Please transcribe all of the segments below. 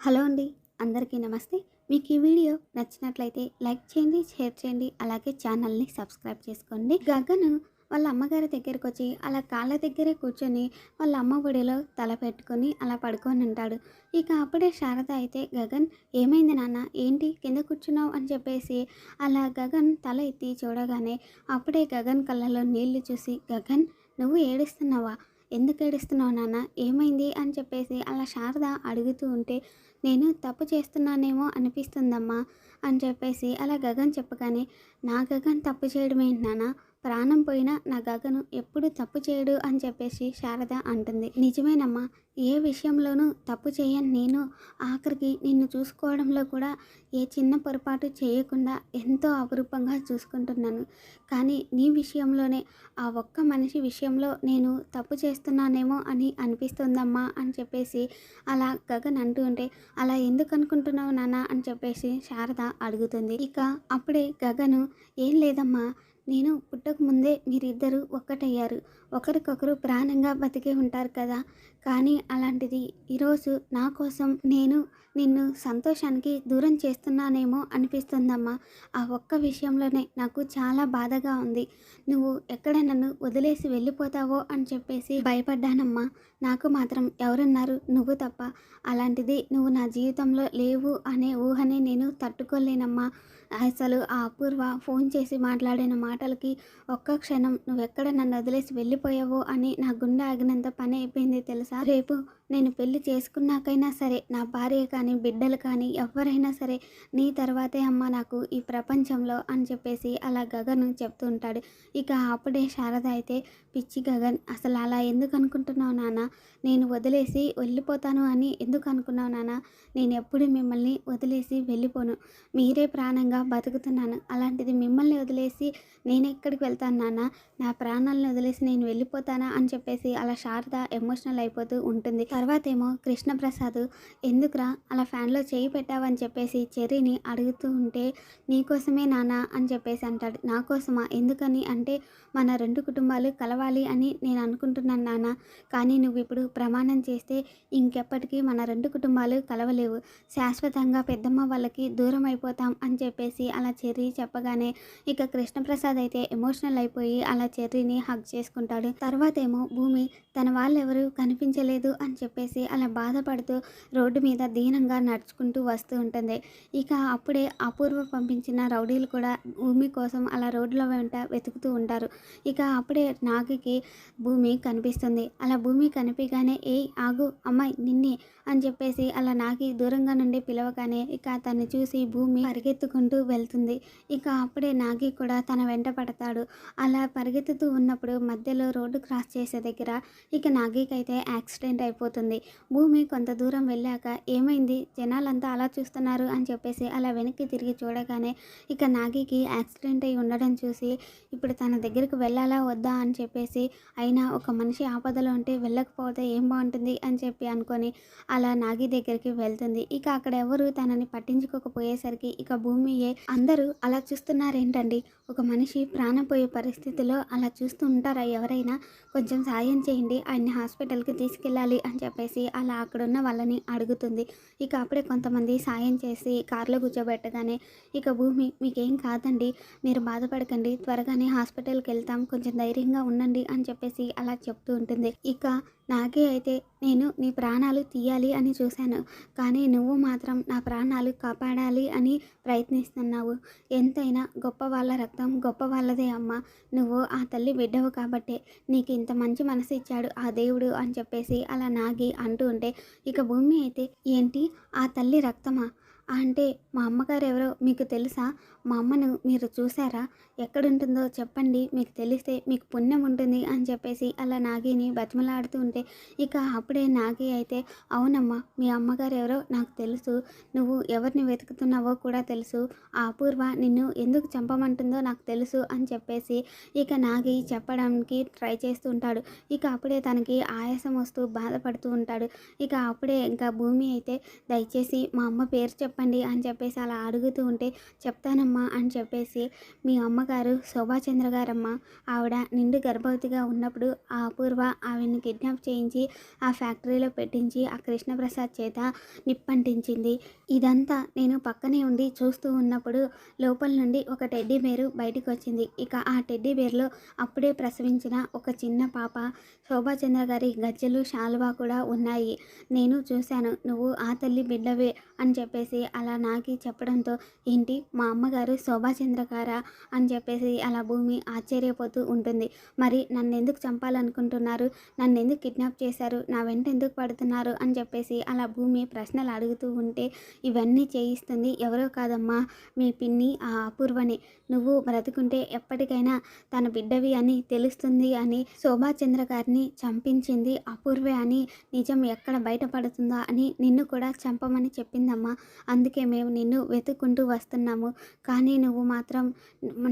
Hello అండి అందరికీ నమస్తే. మీకు ఈ వీడియో నచ్చినట్లయితే లైక్ చేయండి షేర్ చేయండి అలాగే ఛానల్ని సబ్స్క్రైబ్ చేసుకోండి. గగన్ వాళ్ళ అమ్మగారి దగ్గరికి వచ్చి అలా కాళ్ళ దగ్గరే కూర్చొని వాళ్ళ అమ్మ ఒడిలో తల పెట్టుకొని అలా పడుకొని ఉంటాడు. ఇక అప్పుడే శారద అయితే గగన్ ఏమైంది నాన్న? ఏంటి? కింద కూర్చున్నావు? అని చెప్పేసి అలా గగన్ తల ఎత్తి చూడగానే అప్పుడే గగన్ కళ్ళలో నీళ్ళు చూసి గగన్ నువ్వు ఏడుస్తున్నావా? ఎందుకు ఏడుస్తున్నావు నాన్న? ఏమైంది? అని చెప్పేసి అలా శారద అడుగుతూ ఉంటే నేను తప్పు చేస్తున్నానేమో అనిపిస్తుందమ్మా అని చెప్పేసి అలా గగన్ చెప్పగానే నా గగన్ తప్పు చేయడం ఏంటి నాన్న? ప్రాణం పోయినా నా గగను ఎప్పుడు తప్పు చేయడు అని చెప్పేసి శారద అంటుంది. నిజమేనమ్మా ఏ విషయంలోనూ తప్పు చేయని నేను. ఆఖరికి నిన్ను చూసుకోవడంలో కూడా ఏ చిన్న పొరపాటు చేయకుండా ఎంతో అపురూపంగా చూసుకుంటున్నాను. కానీ నీ విషయంలోనే ఆ ఒక్క మనిషి విషయంలో నేను తప్పు చేస్తున్నానేమో అని అనిపిస్తుందమ్మా అని చెప్పేసి అలా గగన్ అంటూ ఉంటే అలా ఎందుకు అనుకుంటున్నావు నాన్న? అని చెప్పేసి శారద అడుగుతుంది. ఇక అప్పుడే గగను ఏం లేదమ్మా నేను పుట్టకముందే మీరిద్దరూ ఒక్కటయ్యారు. ఒకరికొకరు ప్రాణంగా బతికే ఉంటారు కదా. కానీ అలాంటిది ఈరోజు నా కోసం నేను నిన్ను సంతోషానికి దూరం చేస్తున్నానేమో అనిపిస్తుందమ్మా. ఆ ఒక్క విషయంలోనే నాకు చాలా బాధగా ఉంది. నువ్వు ఎక్కడ నన్ను వదిలేసి వెళ్ళిపోతావో అని చెప్పేసి భయపడ్డానమ్మా. నాకు మాత్రం ఎవరున్నారు? నువ్వు తప్ప. అలాంటిది నువ్వు నా జీవితంలో లేవు అనే ఊహని నేను తట్టుకోలేనమ్మా. అసలు ఆ అపూర్వ ఫోన్ చేసి మాట్లాడిన మాటలకి ఒక్క క్షణం నువ్వెక్కడ నన్ను వదిలేసి వెళ్ళిపోయావో అని నా గుండె ఆగినంత పని అయిపోయింది తెలుసా? రేపు నేను పెళ్ళి చేసుకున్నాకైనా సరే నా భార్య కానీ బిడ్డలు కానీ ఎవరైనా సరే నీ తర్వాతే అమ్మ నాకు ఈ ప్రపంచంలో అని చెప్పేసి అలా గగన్ చెప్తూ ఉంటాడు. ఇక అప్పుడే శారద అయితే పిచ్చి గగన్ అసలు అలా ఎందుకు అనుకుంటున్నావు నాన్న? నేను వదిలేసి వెళ్ళిపోతాను అని ఎందుకు అనుకున్నావు నాన్న? నేను ఎప్పుడు మిమ్మల్ని వదిలేసి వెళ్ళిపోను. మీరే ప్రాణంగా బతుకుతున్నాను. అలాంటిది మిమ్మల్ని వదిలేసి నేను ఎక్కడికి వెళ్తాను నాన్న? నా ప్రాణాలను వదిలేసి నేను వెళ్ళిపోతానా అని చెప్పేసి అలా శారద ఎమోషనల్ అయిపోతూ ఉంటుంది. తర్వాత ఏమో కృష్ణప్రసాద్ ఎందుకురా అలా ఫ్యాన్లో చేయి పెట్టావని చెప్పేసి చెర్రీని అడుగుతూ ఉంటే నీకోసమే నానా అని చెప్పేసి అంటాడు. నా కోసమా? ఎందుకని? అంటే మన రెండు కుటుంబాలు కలవాలి అని నేను అనుకుంటున్నాను నాన్న. కానీ నువ్వు ఇప్పుడు ప్రమాణం చేస్తే ఇంకెప్పటికీ మన రెండు కుటుంబాలు కలవలేవు. శాశ్వతంగా పెద్దమ్మ వాళ్ళకి దూరం అయిపోతాం అని చెప్పేసి అలా చెర్రీ చెప్పగానే ఇక కృష్ణప్రసాద్ అయితే ఎమోషనల్ అయిపోయి అలా చెర్రీని హగ్ చేసుకుంటాడు. తర్వాత ఏమో భూమి తన వాళ్ళెవరూ కనిపించలేదు అని చెప్పేసి అలా బాధపడుతూ రోడ్డు మీద దీనంగా నడుచుకుంటూ వస్తూ ఉంటుంది. ఇక అప్పుడే అపూర్వ పంపించిన రౌడీలు కూడా భూమి కోసం అలా రోడ్ల వెంట వెతుకుతూ ఉంటారు. ఇక అప్పుడే నాగికి భూమి కనిపిస్తుంది. అలా భూమి కనిపించగానే ఏ ఆగు అమ్మాయి నిన్నే అని చెప్పేసి అలా నాగి దూరంగా నుండి పిలవగానే ఇక తను చూసి భూమి పరిగెత్తుకుంటూ వెళ్తుంది. ఇక అప్పుడే నాగి కూడా తన వెంట పడతాడు. అలా పరిగెత్తుతూ ఉన్నప్పుడు మధ్యలో రోడ్డు క్రాస్ చేసే దగ్గర ఇక నాగికి అయితే యాక్సిడెంట్ అయిపోతుంది. భూమి కొంత దూరం వెళ్ళాక ఏమైంది? జనాలంతా అలా చూస్తున్నారు అని చెప్పేసి అలా వెనక్కి తిరిగి చూడగానే ఇక నాగికి యాక్సిడెంట్ అయి ఉండడం చూసి ఇప్పుడు తన దగ్గరికి వెళ్ళాలా వద్దా అని చెప్పేసి అయినా ఒక మనిషి ఆపదలో ఉంటే వెళ్ళకపోతే ఏం బాగుంటుంది అని చెప్పి అనుకొని అలా అలా నాగి దగ్గరికి వెళ్తుంది. ఇక అక్కడ ఎవరు తనని పట్టించుకోకపోయేసరికి ఇక భూమియే అందరూ అలా చూస్తున్నారేంటండి? ఒక మనిషి ప్రాణం పోయే పరిస్థితిలో అలా చూస్తూ ఉంటారా? ఎవరైనా కొంచెం సాయం చేయండి ఆయన్ని హాస్పిటల్కి తీసుకెళ్ళాలి అని చెప్పేసి అలా అక్కడున్న వాళ్ళని అడుగుతుంది. ఇక అప్పుడే కొంతమంది సాయం చేసి కారులో కూర్చోబెట్టగానే ఇక భూమి మీకేం కాదండి మీరు బాధపడకండి త్వరగానే హాస్పిటల్కి వెళ్తాం కొంచెం ధైర్యంగా ఉండండి అని చెప్పేసి అలా చెప్తూ ఉంటుంది. ఇక నాకే అయితే నేను నీ ప్రాణాలు తీయాలి అని చూశాను. కానీ నువ్వు మాత్రం నా ప్రాణాలు కాపాడాలి అని ప్రయత్నిస్తున్నావు. ఎంతైనా గొప్ప వాళ్ళ రక్తం గొప్ప వాళ్ళదే అమ్మ. నువ్వు ఆ తల్లి బిడ్డవు కాబట్టే నీకు ఇంత మంచి మనసు ఇచ్చాడు ఆ దేవుడు అని చెప్పేసి అలా నాగి అంటూ ఉంటే ఇక భూమి అయితే ఏంటి? ఆ తల్లి రక్తమా? అంటే మా అమ్మగారు ఎవరో మీకు తెలుసా? మా అమ్మను మీరు చూసారా? ఎక్కడుంటుందో చెప్పండి. మీకు తెలిస్తే మీకు పుణ్యం ఉంటుంది అని చెప్పేసి అలా నాగిని బతిమలాడుతూ ఉంటే ఇక అప్పుడే నాగి అయితే అవునమ్మా మీ అమ్మగారు ఎవరో నాకు తెలుసు. నువ్వు ఎవరిని వెతుకుతున్నావో కూడా తెలుసు. ఆ అపూర్వ నిన్ను ఎందుకు చంపమంటుందో నాకు తెలుసు అని చెప్పేసి ఇక నాగి చెప్పడానికి ట్రై చేస్తూ ఉంటాడు. ఇక అప్పుడే తనకి ఆయాసం వస్తూ బాధపడుతూ ఉంటాడు. ఇక అప్పుడే ఇంకా భూమి అయితే దయచేసి మా అమ్మ పేరు చెప్ప చెప్పండి అని చెప్పేసి అలా అడుగుతూ ఉంటే చెప్తానమ్మా అని చెప్పేసి మీ అమ్మగారు శోభాచంద్ర గారమ్మ ఆవిడ నిండు గర్భవతిగా ఉన్నప్పుడు ఆ అపూర్వ ఆవిడని కిడ్నాప్ చేయించి ఆ ఫ్యాక్టరీలో పెట్టించి ఆ కృష్ణప్రసాద్ చేత నిప్పంటించింది. ఇదంతా నేను పక్కనే ఉండి చూస్తూ ఉన్నప్పుడు లోపల నుండి ఒక టెడ్డీ బేరు బయటకు వచ్చింది ఇక ఆ టెడ్డీ బేర్లో అప్పుడే ప్రసవించిన ఒక చిన్న పాప శోభాచంద్ర గారి గజ్జలు శాలువా కూడా ఉన్నాయి. నేను చూశాను. నువ్వు ఆ తల్లి బిడ్డవే అని చెప్పేసి అలా నాకి చెప్పడంతో ఏంటి? మా అమ్మగారు శోభాచంద్ర గారా అని చెప్పేసి అలా భూమి ఆశ్చర్యపోతూ ఉంటుంది. మరి నన్ను ఎందుకు చంపాలనుకుంటున్నారు? నన్ను ఎందుకు కిడ్నాప్ చేశారు? నా వెంట ఎందుకు పడుతున్నారు? అని చెప్పేసి అలా భూమి ప్రశ్నలు అడుగుతూ ఉంటే ఇవన్నీ చేయిస్తుంది ఎవరో కాదమ్మా? మీ పిన్ని ఆ అపూర్వని. నువ్వు బ్రతుకుంటే ఎప్పటికైనా తన బిడ్డవి అని తెలుస్తుంది అని శోభాచంద్ర గారిని చంపించింది అపూర్వే అని నిజం ఎక్కడ బయటపడుతుందా అని నిన్ను కూడా చంపమని చెప్పిందమ్మా. అందుకే మేము నిన్ను వెతుక్కుంటూ వస్తున్నాము. కానీ నువ్వు మాత్రం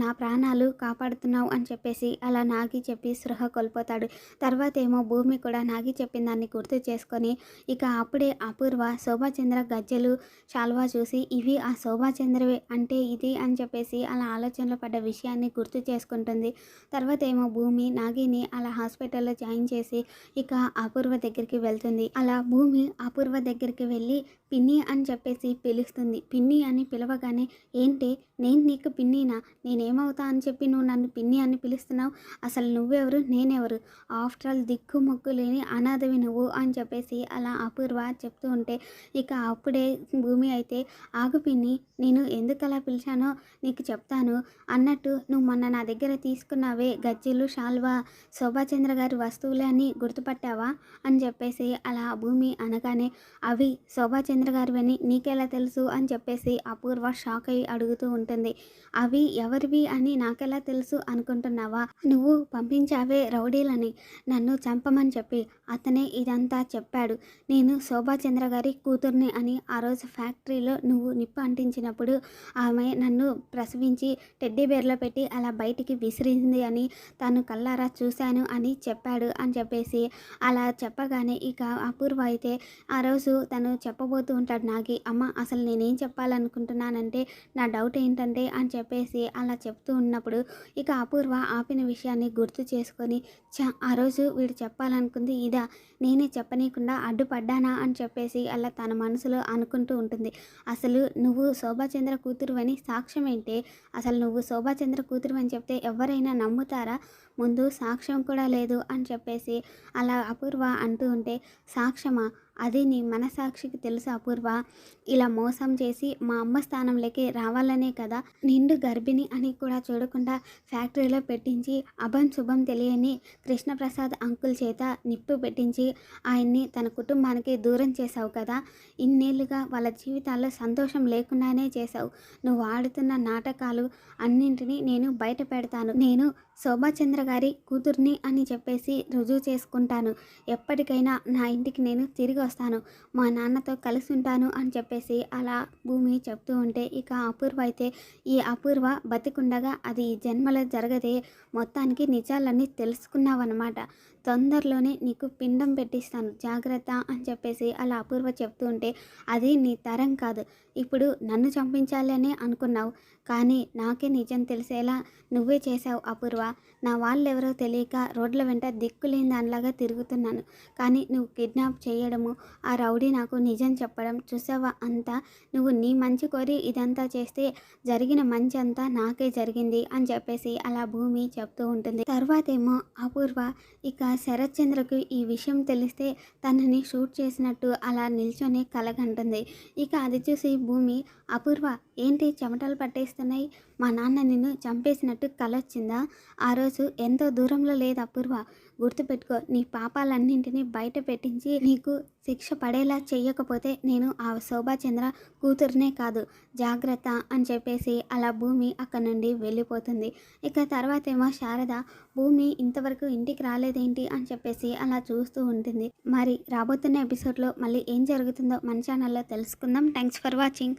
నా ప్రాణాలు కాపాడుతున్నావు అని చెప్పేసి అలా నాగి చెప్పి సృహ కోల్పోతాడు. తర్వాత ఏమో భూమి కూడా నాగి చెప్పిన దాన్ని గుర్తు చేసుకొని ఇక అప్పుడే అపూర్వ శోభాచంద్ర గజ్జెలు శాల్వా చూసి ఇవి ఆ శోభాచంద్రవే అంటే ఇది? అని చెప్పేసి అలా ఆలోచనలో పడ్డ విషయాన్ని గుర్తు చేసుకుంటుంది. తర్వాత ఏమో భూమి నాగిని అలా హాస్పిటల్లో జాయిన్ చేసి ఇక అపూర్వ దగ్గరికి వెళ్తుంది. అలా భూమి అపూర్వ దగ్గరికి వెళ్ళి పిన్ని అని చెప్పేసి పిలుస్తుంది పిన్ని అని పిలవగానే ఏంటి నేను నీకు పిన్నినా? నేనేమవుతా అని చెప్పి నువ్వు నన్ను పిన్ని అని పిలుస్తున్నావు? అసలు నువ్వెవరు? నేనెవరు? ఆఫ్టర్ ఆల్ దిక్కు మొక్కు లేని అనాథవి నువ్వు అని చెప్పేసి అలా అపూర్వ చెప్తూ ఉంటే ఇక అప్పుడే భూమి అయితే ఆగు పిన్ని నేను ఎందుకు అలా పిలిచానో నీకు చెప్తాను. అన్నట్టు నువ్వు మొన్న నా దగ్గర తీసుకున్నావే గజ్జెలు షాల్వా శోభాచంద్ర గారి వస్తువులే అని గుర్తుపట్టావా? అని చెప్పేసి అలా భూమి అనగానే అవి శోభాచంద్ర గారివని నీకెలా తెలుసు తెలుసు అని చెప్పేసి అపూర్వ షాక్ అయ్యి అడుగుతూ ఉంటుంది. అవి ఎవరివి అని నాకెలా తెలుసు అనుకుంటున్నావా? నువ్వు పంపించావే రౌడీలని. నన్ను చంపమని చెప్పి అతనే ఇదంతా చెప్పాడు. నేను శోభాచంద్ర గారి కూతుర్ని అని ఆ రోజు ఫ్యాక్టరీలో నువ్వు నిప్పు అంటించినప్పుడు ఆమె నన్ను ప్రసవించి టెడ్డీ బేర్లో పెట్టి అలా బయటికి విసిరింది అని తను కల్లారా చూశాను అని చెప్పాడు అని చెప్పేసి అలా చెప్పగానే ఇక అపూర్వ అయితే ఆ రోజు తను చెప్పబోతూ ఉంటాడు నాకి అమ్మ అసలు నేనేం చెప్పాలనుకుంటున్నానంటే నా డౌట్ ఏంటంటే అని చెప్పేసి అలా చెప్తూ ఉన్నప్పుడు ఇక అపూర్వ ఆపిన విషయాన్ని గుర్తు చేసుకొని చ ఆ రోజు వీడు చెప్పాలనుకుంది ఇదా? నేనే చెప్పనీయకుండా అడ్డుపడ్డానా అని చెప్పేసి అలా తన మనసులో అనుకుంటూ ఉంటుంది. అసలు నువ్వు శోభాచంద్ర కూతురు అని సాక్ష్యం ఏంటి? అసలు నువ్వు శోభాచంద్ర కూతురు అని చెప్తే ఎవరైనా నమ్ముతారా? ముందు సాక్ష్యం కూడా లేదు అని చెప్పేసి అలా అపూర్వ అంటూ ఉంటే సాక్ష్యమా? అది నీ మనసాక్షికి తెలుసు అపూర్వ. ఇలా మోసం చేసి మా అమ్మ స్థానంలోకి రావాలనే కదా? నిండు గర్భిణి అని కూడా చూడకుండా ఫ్యాక్టరీలో పెట్టించి అభం శుభం తెలియని కృష్ణప్రసాద్ అంకుల్ చేత నిప్పు పెట్టించి ఆయన్ని తన కుటుంబానికి దూరం చేశావు కదా. ఇన్నేళ్ళుగా వాళ్ళ జీవితాల్లో సంతోషం లేకుండానే చేశావు. నువ్వు ఆడుతున్న నాటకాలు అన్నింటినీ నేను బయట పెడతాను. నేను శోభాచంద్ర గారి కూతుర్ని అని చెప్పేసి రుజువు చేసుకుంటాను. ఎప్పటికైనా నా ఇంటికి నేను తిరిగి వస్తాను. మా నాన్నతో కలిసి ఉంటాను అని చెప్పేసి అలా భూమి చెప్తూ ఉంటే ఇక అపూర్వ అయితే ఈ అపూర్వ బతికుండగా అది ఈ జన్మలో జరగదే. మొత్తానికి నిజాలన్నీ తెలుసుకున్నావన్నమాట. తొందరలోనే నీకు పిండం పెట్టిస్తాను. జాగ్రత్త అని చెప్పేసి అలా అపూర్వ చెప్తూ ఉంటే అది నీ తరం కాదు. ఇప్పుడు నన్ను చంపించాలి అని అనుకున్నావు. కానీ నాకే నిజం తెలిసేలా నువ్వే చేశావు అపూర్వ. నా వాళ్ళెవరో తెలియక రోడ్ల వెంట దిక్కులేని దానిలాగా తిరుగుతున్నాను. కానీ నువ్వు కిడ్నాప్ చేయడము ఆ రౌడీ నాకు నిజం చెప్పడం చూసావా అంతా? నువ్వు నీ మంచి కోరి ఇదంతా చేస్తే జరిగిన మంచి అంతా నాకే జరిగింది అని చెప్పేసి అలా భూమి చెప్తూ ఉంటుంది. తర్వాతేమో అపూర్వ ఇక శరత్ చంద్రకు ఈ విషయం తెలిస్తే తనని షూట్ చేసినట్టు అలా నిల్చొని కలగంటుంది. ఇక అది చూసి భూమి అపూర్వ ఏంటి చెమటలు పట్టేస్తే చేస్తున్నాయి. మా నాన్న నిన్ను చంపేసినట్టు కలొచ్చిందా? ఆ రోజు ఎంతో దూరంలో లేదు అపూర్వ. గుర్తుపెట్టుకో నీ పాపాలన్నింటినీ బయట పెట్టించి నీకు శిక్ష పడేలా చెయ్యకపోతే నేను ఆ శోభాచంద్ర కూతురునే కాదు. జాగ్రత్త అని చెప్పేసి అలా భూమి అక్కడ నుండి వెళ్ళిపోతుంది. ఇక తర్వాత ఏమో శారద భూమి ఇంతవరకు ఇంటికి రాలేదేంటి అని చెప్పేసి అలా చూస్తూ ఉంటుంది. మరి రాబోతున్న ఎపిసోడ్లో మళ్ళీ ఏం జరుగుతుందో మన ఛానల్లో తెలుసుకుందాం. Thanks for watching.